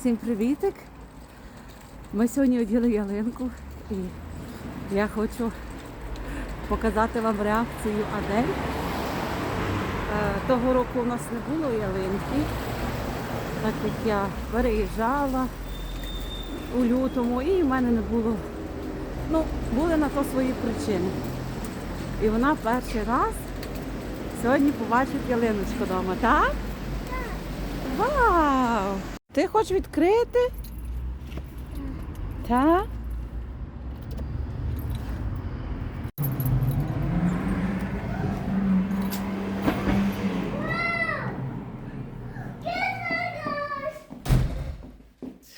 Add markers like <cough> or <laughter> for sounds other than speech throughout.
Всім привітик! Ми сьогодні оділи ялинку і я хочу показати вам реакцію Адель. Е, Того року у нас не було ялинки, так як я переїжджала у лютому і в мене не було. Ну, були на то свої причини. І вона перший раз сьогодні побачить ялиночку вдома, так? Вау! Ти хочеш відкрити? Так?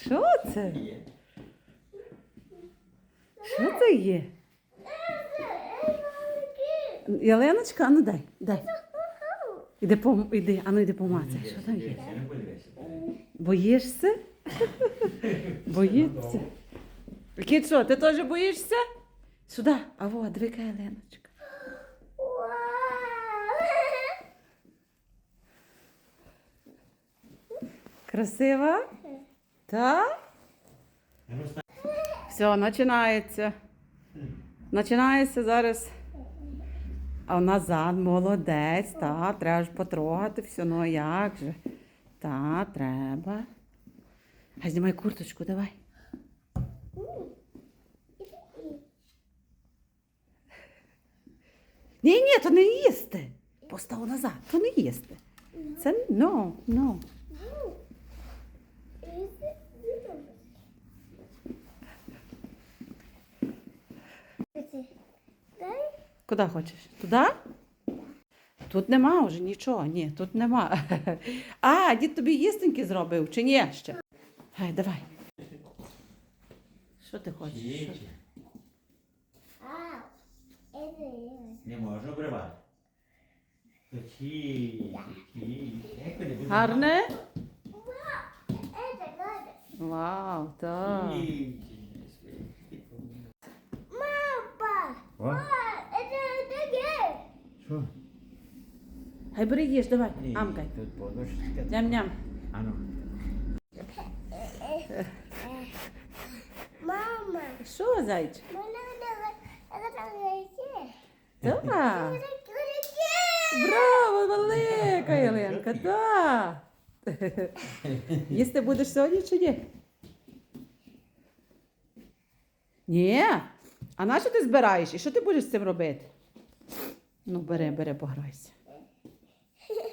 Що це? Що це є? Ялиночка, а ну дай, дай. Іди, пом... іди, а ну йди помацай. Що там є? Боїшся? <laughs> Боїться. Що, ти теж боїшся? Сюди, а во, двика Еленочка. Красива? Так? Все, починається. Починається зараз. А назад молодець, та, треба ж потрогати все, ну як же. Та, треба. А знімай курточку, давай. Ні, ні, то не їсти. Постав назад, то не їсти. Це ну, ну. Куди хочеш? Туди? Тут нема вже нічого, ні, тут нема. <laughs> А, дід тобі їстеньки зробив, чи ні ще? Гай, давай. Що ти хочеш? Що ти? Не можна обривати. Будуть? Гарне? Вау, так. О, що? Хай бери їж, давай, Ні, амкай. Тут подушечка. Ням-ням. Ану. Мама, Що, зайчик? Так. Браво, велика Єленка, так. Їсти будеш сьогодні чи ні? Ні. А на що ти збираєш? І що ти будеш з цим робити? Ну, бери, бери, пограйся.